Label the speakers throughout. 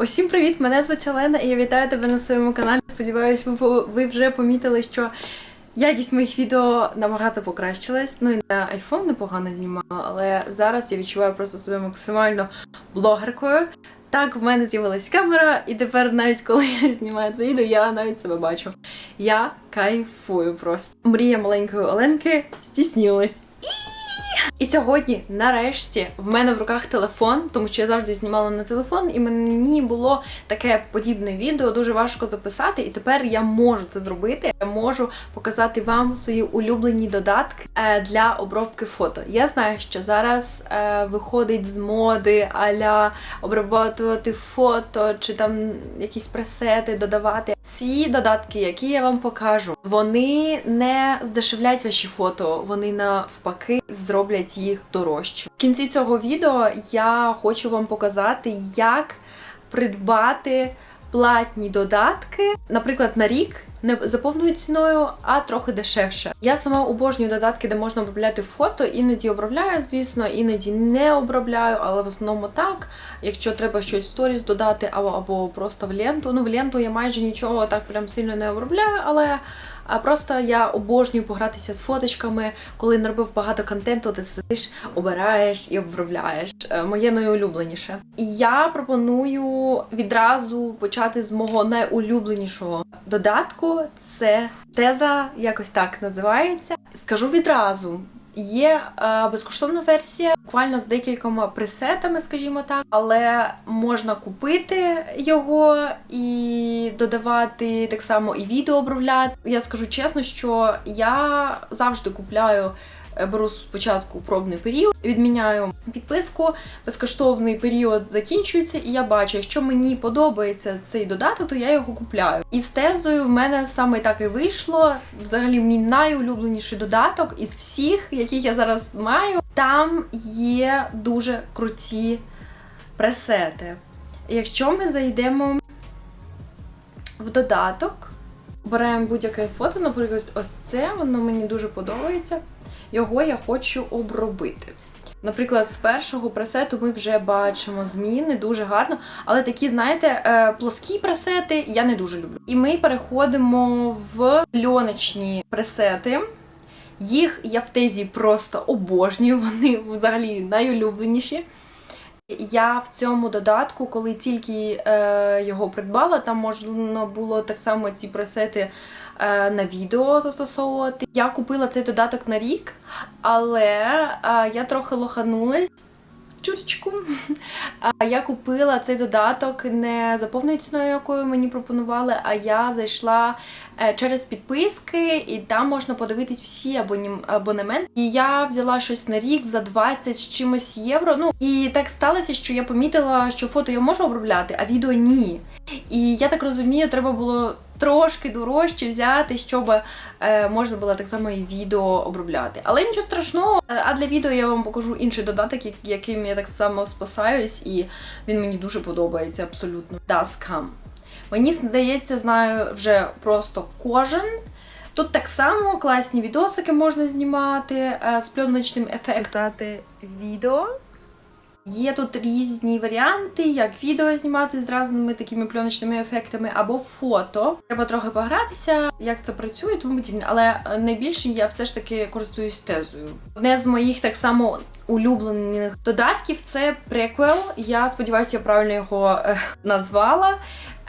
Speaker 1: Усім привіт! Мене звуть Олена і я вітаю тебе на своєму каналі. Сподіваюсь, ви, ви вже помітили, що якість моїх відео набагато покращилась. Ну і на iPhone непогано знімала, але зараз я відчуваю просто себе максимально блогеркою. Так, в мене з'явилась камера, і тепер, навіть коли я знімаю це відео, я навіть себе бачу. Я кайфую просто. Мрія маленької Оленки здійснилась. І сьогодні, нарешті, в мене в руках телефон, тому що я завжди знімала на телефон, і мені було таке подібне відео, дуже важко записати. І тепер я можу це зробити. Я можу показати вам свої улюблені додатки е, для обробки фото. Я знаю, що зараз е, виходить з моди аля обрабатувати фото чи там якісь пресети додавати. Ці додатки, які я вам покажу, вони не здешевлять ваші фото, вони навпаки зроблять їх дорожче. В кінці цього відео я хочу вам показати, як придбати платні додатки, наприклад, на рік. Не за повною ціною, а трохи дешевше. Я сама обожнюю додатки, де можна обробляти фото. Іноді обробляю, звісно, іноді не обробляю, але в основному так. Якщо треба щось в сторіс додати, або, або просто в ленту. Ну, в ленту я майже нічого так прям сильно не обробляю, але а просто я обожнюю погратися з фоточками, коли не робив багато контенту, ти сидиш, обираєш і обробляєш. Е, Моє найулюбленіше. Я пропоную відразу почати з мого найулюбленішого додатку. Це теза, якось так називається. Скажу відразу. Є е, безкоштовна версія, буквально з декількома пресетами, скажімо так, але можна купити його і додавати так само і відео обробляти. Я скажу чесно, що я завжди купляю. Е, Беру спочатку пробний період, відміняю підписку, безкоштовний період закінчується, і я бачу, якщо мені подобається цей додаток, то я його купляю. І з тезою в мене саме так і вийшло. Взагалі, мій найулюбленіший додаток із всіх, яких я зараз маю, там є дуже круті пресети. Якщо ми зайдемо в додаток, беремо будь-яке фото, наприклад, ось це, воно мені дуже подобається. Його я хочу обробити. Наприклад, з першого пресету ми вже бачимо зміни дуже гарно, але такі, знаєте, е, плоскі пресети я не дуже люблю. І ми переходимо в льоночні пресети. Їх я в тезі просто обожнюю, вони взагалі найулюбленіші. Я в цьому додатку, коли тільки е, його придбала, там можна було так само ці пресети е, на відео застосовувати. Я купила цей додаток на рік, але е, я трохи лоханулась. Чуточку. Я купила цей додаток не за повною ціною, якою мені пропонували, а я зайшла е, через підписки, і там можна подивитись всі абонементи. І я взяла щось на рік за 20 з чимось євро. Ну і так сталося, що я помітила, що фото я можу обробляти, а відео ні. І я так розумію, треба було трошки дорожче взяти, щоб е, можна було так само і відео обробляти. Але нічого страшного. Е, А для відео я вам покажу інший додаток, яким я так само спасаюсь, і він мені дуже подобається абсолютно. Dashcam. Мені здається, знаю вже просто кожен. Тут так само класні відосики можна знімати е, з пленочним ефектом. Писати відео. Є тут різні варіанти, як відео знімати з різними такими пленочними ефектами або фото. Треба трохи погратися, як це працює, тому подібне. Але найбільше я все ж таки користуюсь тезою. Одне з моїх так само улюблених додатків це приквел. Я сподіваюся, я правильно його е, назвала.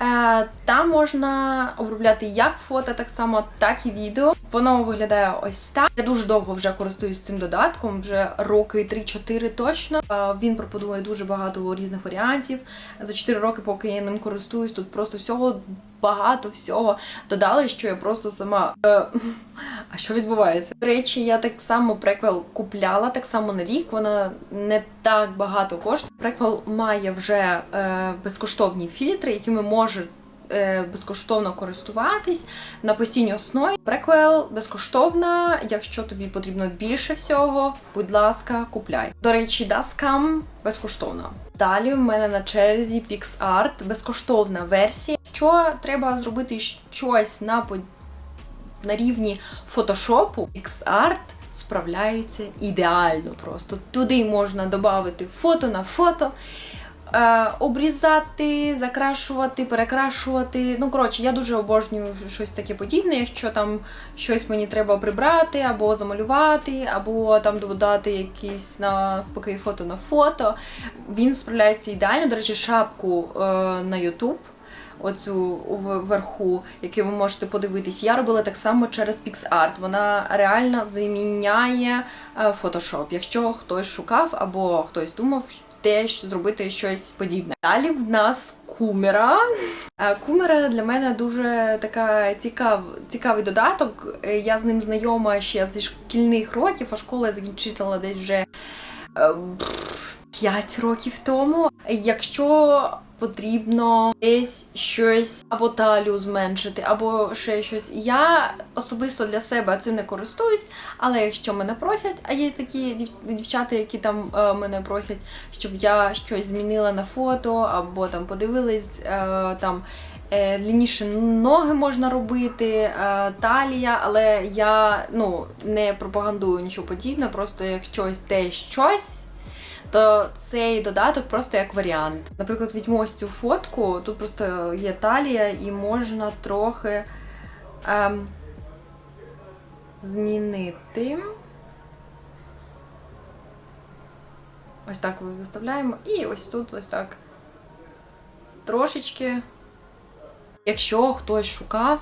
Speaker 1: Е, Там можна обробляти як фото, так само, так і відео. Воно виглядає ось так. Я дуже довго вже користуюсь цим додатком, вже роки 3-4 точно. Е, Він пропонує дуже багато різних варіантів. За 4 роки, поки я ним користуюсь, тут просто всього багато всього додали, що я просто сама. А що відбувається? До речі, я так само преквел купляла так само на рік. Вона не так багато коштує. Преквел має вже е, безкоштовні фільтри, якими може е, безкоштовно користуватись на постійній основі. Преквел безкоштовна. Якщо тобі потрібно більше всього, будь ласка, купляй. До речі, Dashcam безкоштовна. Далі в мене на черзі PixArt, безкоштовна версія. Що треба зробити щось на по- на рівні фотошопу, PixArt справляється ідеально просто. Туди можна додати фото на фото. е, обрізати, закрашувати, перекрашувати. Ну, коротше, я дуже обожнюю щось таке подібне, якщо там щось мені треба прибрати, або замалювати, або там додати якісь навпаки фото на фото. Він справляється ідеально. До речі, шапку е, на YouTube. Оцю вверху, яку ви можете подивитись, я робила так само через PixArt. Вона реально заміняє е, Photoshop, якщо хтось шукав або хтось думав, теж зробити щось подібне. Далі в нас кумера. Е, Кумера для мене дуже така цікав, цікавий додаток. Е, Я з ним знайома ще зі шкільних років, а школу я закінчила десь вже. 5 років тому. Якщо потрібно десь щось або талію зменшити, або ще щось. Я особисто для себе цим не користуюсь, але якщо мене просять, а є такі дівчата, які там е, мене просять, щоб я щось змінила на фото, або там подивились е, там. е, Лінніше ноги можна робити, талія, але я ну не пропагандую нічого подібне, просто як щось те щось, то цей додаток просто як варіант. Наприклад, візьму ось цю фотку, тут просто є талія, і можна трохи ем, змінити. Ось так виставляємо. І ось тут ось так. Трошечки. Якщо хтось шукав,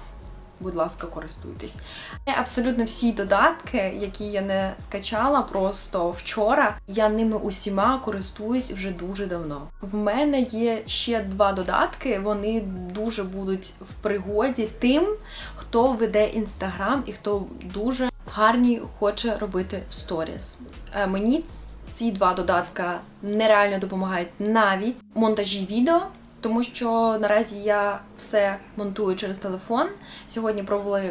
Speaker 1: будь ласка, користуйтесь. Абсолютно всі додатки, які я не скачала просто вчора, я ними усіма користуюсь вже дуже давно. В мене є ще два додатки, вони дуже будуть в пригоді тим, хто веде інстаграм і хто дуже гарні хоче робити сторіс. Е, Мені ці два додатка нереально допомагають навіть монтажі відео. Тому що наразі я все монтую через телефон. Сьогодні пробувала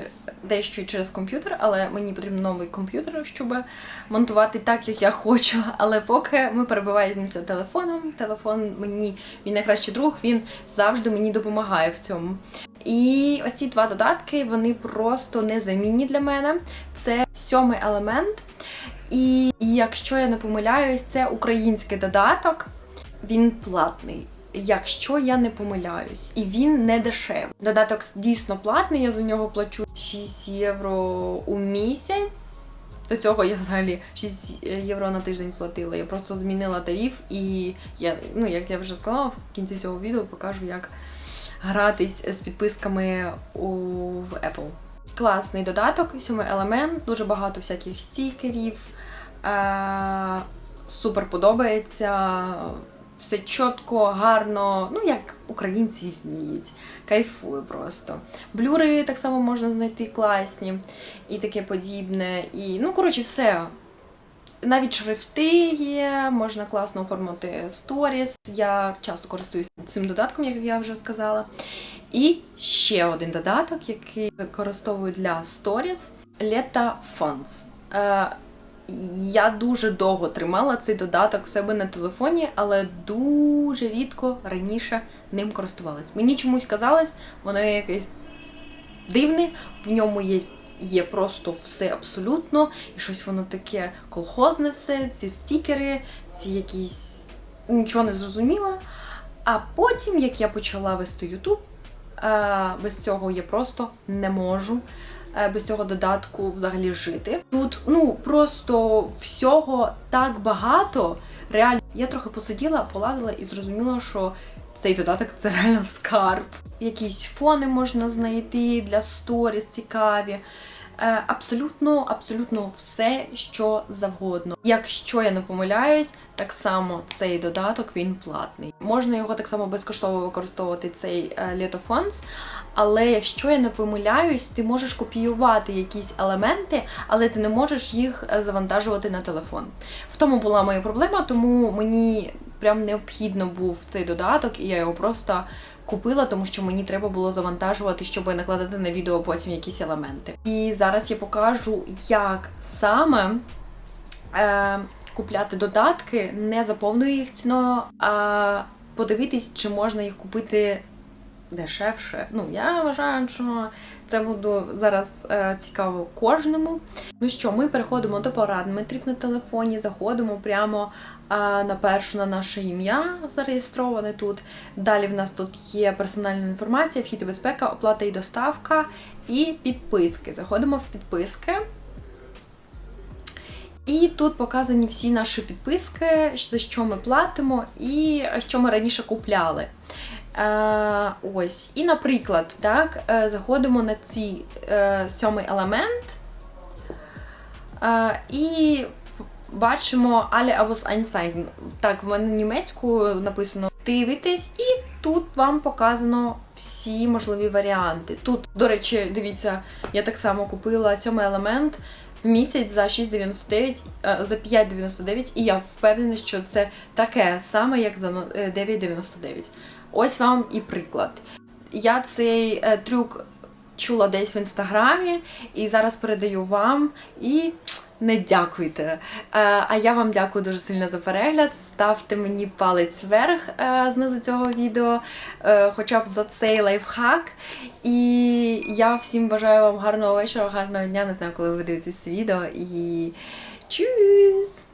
Speaker 1: дещо через комп'ютер, але мені потрібен новий комп'ютер, щоб монтувати так, як я хочу. Але поки ми перебуваємося телефоном, телефон мені він найкращий друг, він завжди мені допомагає в цьому. І оці два додатки вони просто незамінні для мене. Це сьомий елемент. І якщо я не помиляюсь, це український додаток. Він платний. Якщо я не помиляюсь, і він не дешевий. Додаток дійсно платний, я за нього плачу 6 євро у місяць. До цього я взагалі 6 євро на тиждень платила. Я просто змінила тариф, і я, ну як я вже сказала, в кінці цього відео покажу, як гратись з підписками у в Apple. Класний додаток, сьомий елемент, дуже багато всяких стікерів. Е- супер подобається. Все чітко, гарно, ну як українці вміють. Кайфую просто. Блюри так само можна знайти класні і таке подібне. І, ну, коротше, все. Навіть шрифти є, можна класно оформити сторіс. Я часто користуюсь цим додатком, як я вже сказала. І ще один додаток, який використовую для сторіс Leta Fonts. Я дуже довго тримала цей додаток в себе на телефоні, але дуже рідко раніше ним користувалась. Мені чомусь казалось, воно якесь дивне, в ньому є, є просто все абсолютно, і щось воно таке колхозне все, ці стікери, ці якісь нічого не зрозуміла. А потім, як я почала вести YouTube, е, без цього я просто не можу без цього додатку взагалі жити. Тут ну просто всього так багато. Реально, я трохи посиділа, полазила і зрозуміла, що цей додаток це реально скарб. Якісь фони можна знайти для сторіс цікаві. Е, Абсолютно, абсолютно все, що завгодно. Якщо я не помиляюсь, так само цей додаток він платний. Можна його так само безкоштовно використовувати цей е, Letofonts, але якщо я не помиляюсь, ти можеш копіювати якісь елементи, але ти не можеш їх е, завантажувати на телефон. В тому була моя проблема, тому мені прям необхідно був цей додаток, і я його просто купила, тому що мені треба було завантажувати, щоб накладати на відео потім якісь елементи. І зараз я покажу, як саме. Е, Купляти додатки не за повною їх ціною, а подивитись, чи можна їх купити дешевше. Ну, я вважаю, що це буде зараз е, цікаво кожному. Ну що, ми переходимо до параметрів на телефоні, заходимо прямо е, на першу на наше ім'я зареєстроване тут. Далі в нас тут є персональна інформація, вхід і безпека, оплата і доставка і підписки. Заходимо в підписки. І тут показані всі наші підписки, за що ми платимо і що ми раніше купляли. Е, ось. І, наприклад, так, е, заходимо на цей е, сьомий елемент е, і бачимо alle або einzeigen. Так, в мене німецькою написано дивитесь, і тут вам показано всі можливі варіанти. Тут, до речі, дивіться, я так само купила сьомий елемент в місяць за 6,99, е, за 5,99, і я впевнена, що це таке саме, як за ну, е, 9,99. Ось вам і приклад. Я цей е, трюк чула десь в інстаграмі, і зараз передаю вам і не дякуйте. Е, а я вам дякую дуже сильно за перегляд. Ставте мені палець вверх е, знизу цього відео, е, хоча б за цей лайфхак. І я всім бажаю вам гарного вечора, гарного дня. Не знаю, коли ви дивитесь відео. І чус!